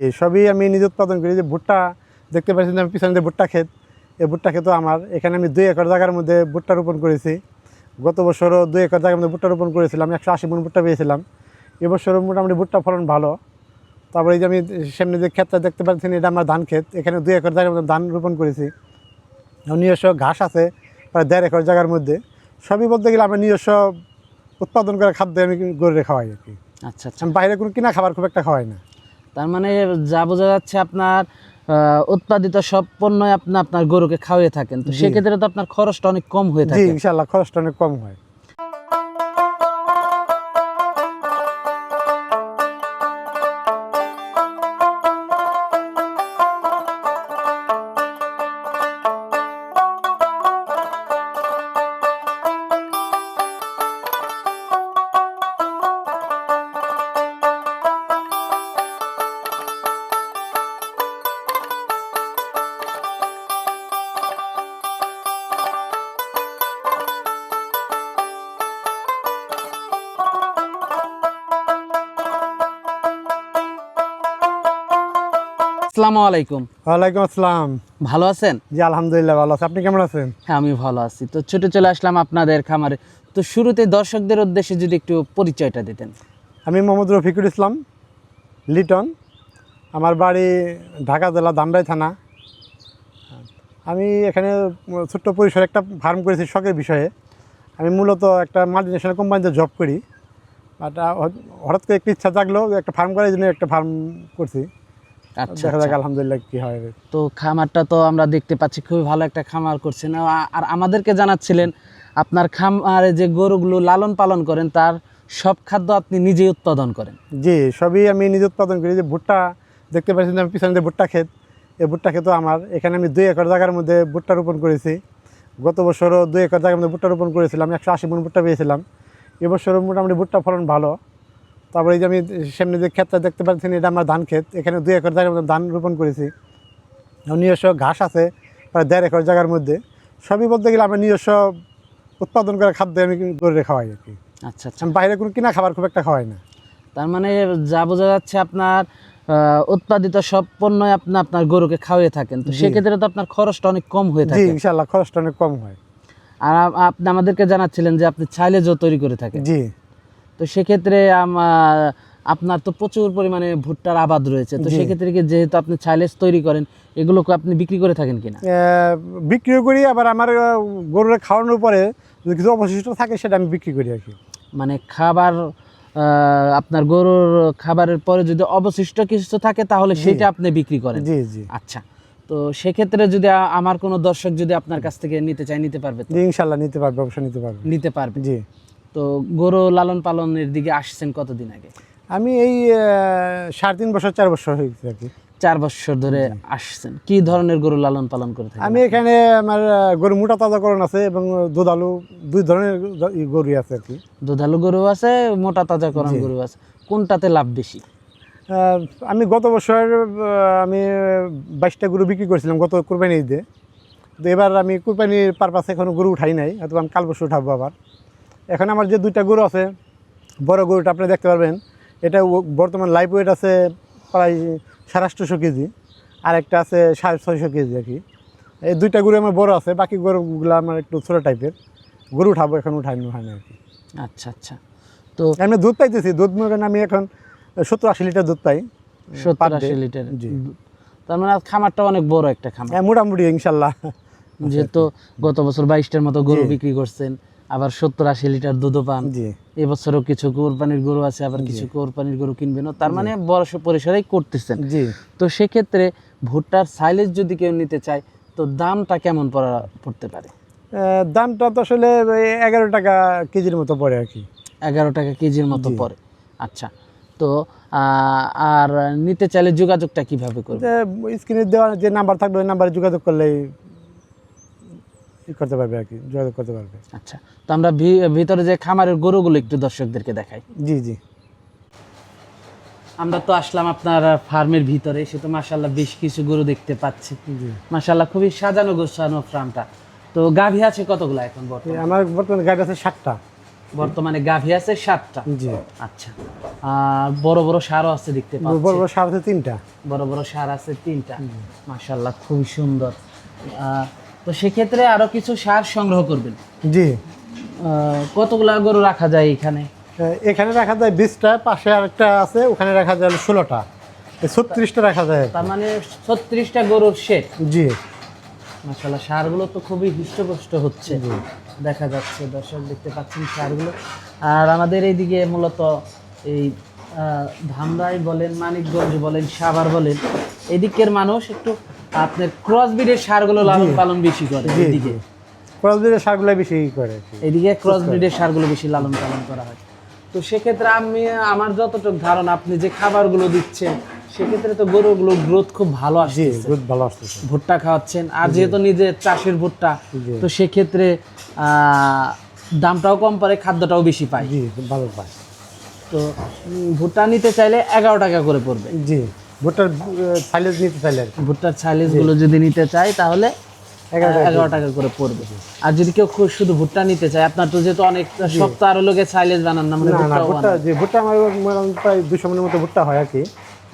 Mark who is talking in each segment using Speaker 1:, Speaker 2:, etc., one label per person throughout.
Speaker 1: এই সবই আমি নিজে উৎপাদন করি। যে ভুট্টা দেখতে পাচ্ছেন যে আমি পিছনে যে ভুট্টা ক্ষেত এই ভুট্টা ক্ষেতও আমার। এখানে আমি দুই একর জায়গার মধ্যে ভুট্টা রোপণ করেছি। গত বছরও দুই একর জায়গার মধ্যে ভুট্টা রোপণ করেছিলাম একশো আশি মন ভুট্টা পেয়েছিলাম। এবছরও মোটামুটি ভুট্টা ফলন ভালো। তারপরে এই যে আমি সামনে যে ক্ষেতটা দেখতে পাচ্ছেন এটা আমার ধান ক্ষেত। এখানে দুই একর জায়গার মধ্যে ধান রোপণ করেছি। নিজস্ব ঘাস আছে প্রায় দেড় একর জায়গার মধ্যে। সবই বলতে গেলে আমার নিজস্ব উৎপাদন করা খাদ্য আমি গরুরে খাওয়াই আর কি।
Speaker 2: আচ্ছা আচ্ছা।
Speaker 1: আমি বাইরে কোনো কিনা খাবার খুব একটা খাওয়াই না।
Speaker 2: তার মানে যা বোঝা যাচ্ছে আপনার আহ, উৎপাদিত সব পণ্য আপনি আপনার গরুকে খাওয়িয়ে থাকেন। তো সেক্ষেত্রে তো আপনার খরচটা অনেক কম হয়ে থাকে।
Speaker 1: ইনশাল্লাহ খরচটা অনেক কম হয়।
Speaker 2: আসসালামু আলাইকুম।
Speaker 1: ওয়ালাইকুম আসসালাম।
Speaker 2: ভালো আছেন?
Speaker 1: জি আলহামদুলিল্লাহ ভালো আছে। আপনি কেমন আছেন?
Speaker 2: হ্যাঁ আমি ভালো আছি। তো ছুটে চলে আসলাম আপনাদের খামারে। তো শুরুতে দর্শকদের উদ্দেশ্যে যদি একটু পরিচয়টা দিতেন।
Speaker 1: আমি মোহাম্মদ রফিকুল ইসলাম লিটন। আমার বাড়ি ঢাকা জেলা ধামরাই থানা। আমি এখানে ছোট্ট পরিসরে একটা ফার্ম করেছি শখের বিষয়ে। আমি মূলত একটা মাল্টিনেশনাল কোম্পানিতে জব করি। বাট হঠাৎ করে একটু ইচ্ছা জাগলো একটা ফার্ম করার জন্য একটা ফার্ম করছি।
Speaker 2: আচ্ছা
Speaker 1: দেখা যাক
Speaker 2: আচ্ছা।
Speaker 1: আলহামদুলিল্লাহ কী হয়।
Speaker 2: তো খামারটা তো আমরা দেখতে পাচ্ছি খুবই ভালো একটা খামার করছেন। আর আমাদেরকে জানাচ্ছিলেন আপনার খামারে যে গরুগুলো লালন পালন করেন তার সব খাদ্য আপনি নিজেই উৎপাদন করেন।
Speaker 1: জি সবই আমি নিজে উৎপাদন করি। যে ভুট্টা দেখতে পাচ্ছেন যে আমি পিছনে যে ভুট্টা ক্ষেত এই ভুট্টা ক্ষেতও আমার। এখানে আমি দুই একর জায়গার মধ্যে ভুট্টা রোপণ করেছি। গত বছরও দুই একর জায়গার মধ্যে ভুট্টা রোপণ করেছিলাম একশো আশি মন ভুট্টা পেয়েছিলাম। এবছরও মোটামুটি ভুট্টা ফলন ভালো। তারপরে এই যে আমি সামনে যে ক্ষেতটা দেখতে পাচ্ছেন এটা আমার ধান ক্ষেত। এখানে দুই একর জায়গার মধ্যে ধান রোপণ করেছি। নিজস্ব ঘাস আছে প্রায় দেড় একর জায়গার মধ্যে। সবই বলতে গেলে আমার নিজস্ব উৎপাদন করা খাদ্য আমি গরুরে খাওয়াই আর কি।
Speaker 2: আচ্ছা আচ্ছা।
Speaker 1: আমি বাইরে কোনো কিনা খাবার খুব একটা খাওয়াই না।
Speaker 2: তার মানে যা বোঝা যাচ্ছে আপনার উৎপাদিত সব পণ্যই আপনি আপনার গরুকে খাওয়িয়ে থাকেন। তো সেক্ষেত্রে তো আপনার খরচটা অনেক কম হয়ে থাকে।
Speaker 1: ইনশাল্লাহ খরচটা অনেক কম হয়।
Speaker 2: আর আপনি আমাদেরকে জানাচ্ছিলেন যে আপনি চাইলে জো তৈরি করে থাকেন।
Speaker 1: জি।
Speaker 2: তো সেক্ষেত্রে আপনার তো প্রচুর পরিমাণে ভুট্টার আবাদ রয়েছে। তো সেক্ষেত্রে কি যেহেতু আপনি চাইলেজ তৈরি করেন এগুলোকে আপনি বিক্রি করে থাকেন কিনা?
Speaker 1: আহ, বিক্রিও করি আবার আমার গরুর খাওয়ানোর পরে কিছু অবশিষ্ট থাকে সেটা আমি বিক্রি করি আর কি।
Speaker 2: মানে খাবার আপনার গরুর খাবারের পরে যদি অবশিষ্ট কিছু থাকে তাহলে সেটা আপনি বিক্রি করেন।
Speaker 1: জি জি।
Speaker 2: আচ্ছা তো সেক্ষেত্রে যদি আমার কোনো দর্শক যদি আপনার কাছ থেকে নিতে চায় নিতে পারবে
Speaker 1: ইনশাল্লাহ নিতে পারবে অবশ্যই নিতে পারবে।
Speaker 2: নিতে পারবে।
Speaker 1: জি।
Speaker 2: তো গরু লালন পালনের দিকে আসছেন কতদিন আগে?
Speaker 1: আমি এই সাড়ে তিন বছর চার বছর হয়ে গেছে আর কি।
Speaker 2: চার বছর ধরে আসছেন। কি ধরনের গরু লালন পালন করে থাকেন
Speaker 1: আমি এখানে আমার গরু মোটা তাজাকরণ আছে এবং দুধালু দুই ধরনের গরু আছে আর কি।
Speaker 2: দুধালু গরু আছে মোটা তাজা করান গরু আছে। কোনটাতে লাভ বেশি?
Speaker 1: আমি গত বছর আমি বাইশটা গরু বিক্রি করেছিলাম গত কোরবানি ঈদে। তো এবার আমি কোরবানির পারপাসে এখনও গরু উঠাই নাই হয়তো আমি কাল বছর উঠাবো আবার। এখন আমার যে দুইটা গরু আছে বড় গরুটা আপনি দেখতে পারবেন। এটা বর্তমান লাইফ ওয়েট আছে প্রায় সাড়ে আটশোশো কেজি আর একটা আছে সাড়ে ছয়শো কেজি আর কি। এই দুইটা গরু আমার বড় আছে বাকি গরুগুলো আমার একটু ছোটো টাইপের গরু উঠাবো এখন উঠাইনি হয় না আর কি।
Speaker 2: আচ্ছা আচ্ছা। তো
Speaker 1: আমি দুধ পাইতেছি দুধ মনে করেন আমি এখন সত্তর আশি লিটার দুধ পাই
Speaker 2: সত্তর আশি লিটার
Speaker 1: জি।
Speaker 2: তার মানে খামারটা অনেক বড় একটা খামার।
Speaker 1: হ্যাঁ মোটামুটি ইনশাল্লাহ।
Speaker 2: যেহেতু গত বছর বাইশটার মতো গরু বিক্রি করছেন আবার সত্তর আশি লিটার দুধও পান। এবছরও কিছু কোরবানির গরু আছে আবার কিছু কোরবানির গরু কিনবেন। তার মানে বড় পরিসরেই করতেছেন। তো সেক্ষেত্রে ভুট্টার সাইলেজ যদি কেউ নিতে চায় তো দামটা কেমন পড়া পড়তে পারে?
Speaker 1: আহ, দামটা তো আসলে এগারো টাকা কেজির মতো পড়ে আর কি।
Speaker 2: এগারো টাকা কেজির মতো পড়ে। আচ্ছা। তো আর নিতে চাইলে যোগাযোগটা কীভাবে করবে
Speaker 1: স্ক্রিনে দেওয়া যে নাম্বার থাকবে ওই নাম্বারে যোগাযোগ করলেই করতে পারবে আর কি যোগাযোগ করতে পারবে।
Speaker 2: আচ্ছা তো আমরা ভিতরে যে খামারের গরুগুলো একটু দর্শকদেরকে দেখাই।
Speaker 1: জি জি।
Speaker 2: আমরা তো আসলাম আপনার ফার্মের ভিতরে সে তো মাসাল্লাহ বেশ কিছু গরু দেখতে পাচ্ছি। মাসাল্লাহ খুবই সাজানো গোছানো ফার্মটা। তো গাভী আছে কতগুলো এখন বর্তমানে?
Speaker 1: আমার বর্তমানে গাড়ি আছে ষাটটা
Speaker 2: বর্তমানে গাভী আছে সাতটা?
Speaker 1: জি।
Speaker 2: আচ্ছা আর বড় বড় সারও আছে দেখতে পাচ্ছি।
Speaker 1: বড় বড় সার আছে তিনটা।
Speaker 2: বড় বড় সার আছে তিনটা। মাশাল্লাহ খুবই সুন্দর। তো সেক্ষেত্রে আরও কিছু সার সংগ্রহ করবেন।
Speaker 1: জি।
Speaker 2: কতগুলা গরু রাখা যায় এখানে?
Speaker 1: এখানে রাখা যায় বিশটা পাশে আরেকটা আছে ওখানে রাখা যায় ষোলোটা। ছত্রিশটা রাখা যায়
Speaker 2: তার মানে ছত্রিশটা গরুর শেড
Speaker 1: জি।
Speaker 2: মাশাল্লাহ সারগুলো তো খুবই হৃষ্টপুষ্ট হচ্ছে। দেখা যাচ্ছে দর্শক দেখতে পাচ্ছেন সারগুলো। আর আমাদের এইদিকে মূলত এই ধামরাই বলেন মানিকগঞ্জ বলেন সাভার বলেন এদিকের মানুষ একটু আপনার ক্রস ব্রিডের সারগুলো লালন পালন বেশি করে এদিকে।
Speaker 1: ক্রসবিটের সারগুলো বেশি করে।
Speaker 2: এদিকে ক্রস ব্রিডের সারগুলো বেশি লালন পালন করা হয়। তো সেক্ষেত্রে আমি আমার যতটুকু ধারণা আপনি যে খাবারগুলো দিচ্ছেন সেক্ষেত্রে তো গরুগুলো গ্রোথ খুব ভালো আসছে
Speaker 1: দুধ ভালো আসতেছে।
Speaker 2: ভুট্টা খাওয়াচ্ছেন আর যেহেতু নিজের চাষের ভুট্টা তো সেক্ষেত্রে আহ, দামটাও কম পড়ে খাদ্যটাও বেশি পায়।
Speaker 1: জি ভালো পায়।
Speaker 2: তো ভুট্টা নিতে চাইলে এগারো টাকা করে পড়বে।
Speaker 1: জি ভুট্টার সাইলেজ নিতে চাইলে
Speaker 2: ভুট্টারগুলো যদি নিতে চাই তাহলে
Speaker 1: এগারো টাকা
Speaker 2: করে। পড়বে। আর যদি কেউ খুব শুধু ভুট্টা নিতে চায় আপনার তো যেহেতু অনেক সপ্তাহ আরও লোকে সাইলেজ বানান না মানে
Speaker 1: ভুট্টা যে ভুট্টা আমার প্রায় দুশো মনের মতো ভুট্টা হয় আর কি।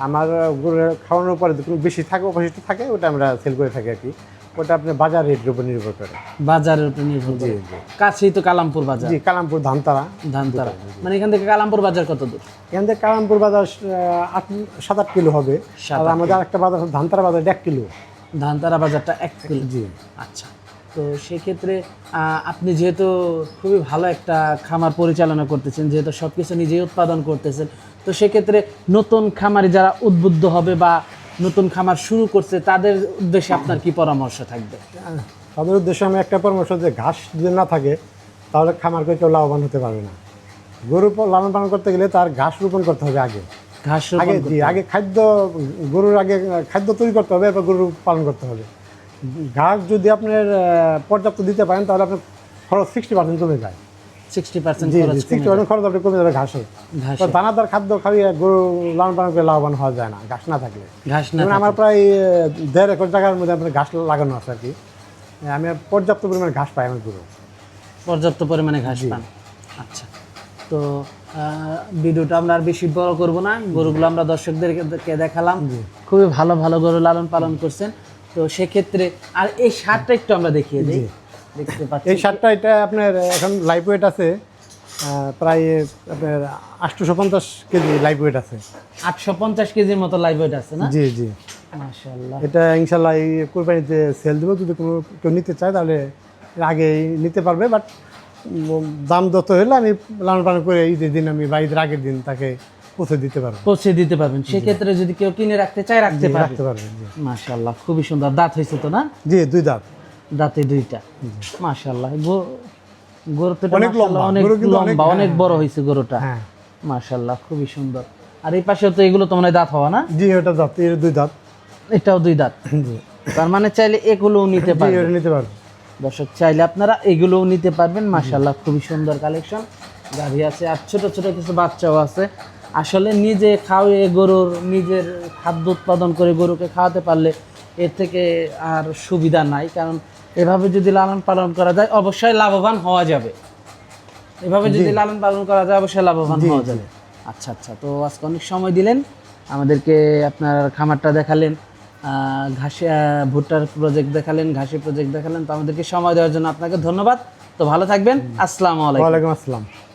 Speaker 1: আমার গরু খাওয়ানোর পরে বেশি থাকে অবশিষ্ট থাকে ওটা আমরা সেল করে থাকি আর কি। ওটা আপনার বাজার রেটের উপর নির্ভর করে।
Speaker 2: বাজারের উপর নির্ভর করে। কাছেই তো কালামপুর বাজার।
Speaker 1: জি কালামপুর ধানতারা।
Speaker 2: ধানতারা। মানে এখান থেকে কালামপুর বাজার কত দূর?
Speaker 1: এখান থেকে কালামপুর বাজার আট সাত আট কিলো হবে। আর আমাদের আরেকটা বাজার ধানতারা বাজার এক কিলো।
Speaker 2: ধানতারা বাজারটা এক কিলো।
Speaker 1: জি।
Speaker 2: আচ্ছা। তো সেক্ষেত্রে আপনি যেহেতু খুবই ভালো একটা খামার পরিচালনা করতেছেন যেহেতু সব কিছু নিজেই উৎপাদন করতেছেন তো সেক্ষেত্রে নতুন খামারি যারা উদ্বুদ্ধ হবে বা নতুন খামার শুরু করছে তাদের উদ্দেশ্যে আপনার কি পরামর্শ থাকবে?
Speaker 1: তাদের উদ্দেশ্যে আমি একটা পরামর্শ যে ঘাস যদি না থাকে তাহলে খামার করে কেউ লাভবান হতে পারবে না। গরু লালন পালন করতে গেলে তার ঘাস রোপণ করতে হবে আগে।
Speaker 2: ঘাস
Speaker 1: আগে জি আগে খাদ্য গরুর আগে খাদ্য তৈরি করতে হবে এবার গরু পালন করতে হবে। ঘাস যদি আপনার পর্যাপ্ত দিতে পারেন তাহলে আপনার খরচ সিক্সটি পার্সেন্ট কমে যায়।
Speaker 2: সিক্সটি পার্সেন্ট
Speaker 1: সিক্সটি পার্সেন্ট খরচ আপনার কমে যাবে ঘাসের দানাদার খাদ্য খাইয়ে গরু লালন পালন করে লাভবান হওয়া যায় না ঘাস না থাকলে।
Speaker 2: ঘাস না
Speaker 1: আমার প্রায় দেড় একর জায়গার মধ্যে আপনার ঘাস লাগানো আছে আর কি। আমি পর্যাপ্ত পরিমাণে ঘাস পাই আমার গরু।
Speaker 2: পর্যাপ্ত পরিমাণে ঘাস পান। আচ্ছা। তো ভিডিওটা আমরা আর বেশি বড় করব না। গরুগুলো আমরা দর্শকদেরকে দেখালাম। খুবই ভালো ভালো গরু লালন পালন করছেন। তো সেক্ষেত্রে আর এই সারটা একটু আমরা দেখিয়ে দিই। দেখতে পাচ্ছি।
Speaker 1: এই সারটা এটা আপনার এখন লাইফ ওয়েট আছে প্রায় আপনার আটশোশো পঞ্চাশ কেজি লাইফ ওয়েট আছে।
Speaker 2: আটশো পঞ্চাশ কেজির মতো লাইভ ওয়েট আছে না?
Speaker 1: জি জি।
Speaker 2: মাশাল্লাহ
Speaker 1: এটা ইনশাল্লাহ এই কোরবানিতে সেল দেবো যদি কোনো কেউ নিতে চায় তাহলে আগে নিতে পারবে বাট দাম যত হলে আমি লালন পালন করে ঈদের দিন আমি বা ঈদের আগের দিন তাকে পৌঁছে দিতে পারব।
Speaker 2: পৌঁছে দিতে পারবেন। সেক্ষেত্রে যদি কেউ কিনে রাখতে চায় রাখতে পারবে।
Speaker 1: রাখতে পারবেন
Speaker 2: মাশাল্লাহ খুবই সুন্দর। দাঁত হয়েছে তো না?
Speaker 1: জি দুই দাঁত।
Speaker 2: দাঁতে দুইটা। মাশাল্লাহ গরু তো
Speaker 1: অনেক লম্বা,
Speaker 2: অনেক
Speaker 1: অনেক-
Speaker 2: বড় হয়েছে গরুটা।
Speaker 1: হ্যাঁ।
Speaker 2: মাশাল্লাহ খুবই সুন্দর। আর এই পাশে তো এগুলো তো হয় দাঁত হওয়া না?
Speaker 1: জি দাঁত এর দুই দাঁত।
Speaker 2: এটাও দুই দাঁত।
Speaker 1: জি।
Speaker 2: তার মানে চাইলে এগুলোও নিতে পারবেন।
Speaker 1: নিতে পারবে
Speaker 2: দর্শক চাইলে আপনারা এগুলোও নিতে পারবেন। মাশাল্লাহ খুবই সুন্দর কালেকশন। গাভী আছে আর ছোট ছোট কিছু বাচ্চাও আছে। আসলে নিজে খাওয়ে গরুর নিজের খাদ্য উৎপাদন করে গরুকে খাওয়াতে পারলে এর থেকে আর সুবিধা নাই। কারণ এভাবে যদি লালন পালন করা যায় অবশ্যই লাভবান হওয়া যাবে। এভাবে যদি লালন পালন করা যায় অবশ্যই লাভবান হওয়া যাবে। আচ্ছা আচ্ছা তো আজকে অনেক সময় দিলেন। আমাদেরকে আপনার খামারটা দেখালেন আহ, ঘাসে ভুট্টার প্রজেক্ট দেখালেন ঘাসের প্রজেক্ট দেখালেন। তো আমাদেরকে সময় দেওয়ার জন্য আপনাকে ধন্যবাদ। তো ভালো থাকবেন। আসসালামু আলাইকুম।
Speaker 1: ওয়ালাইকুম আসসালাম।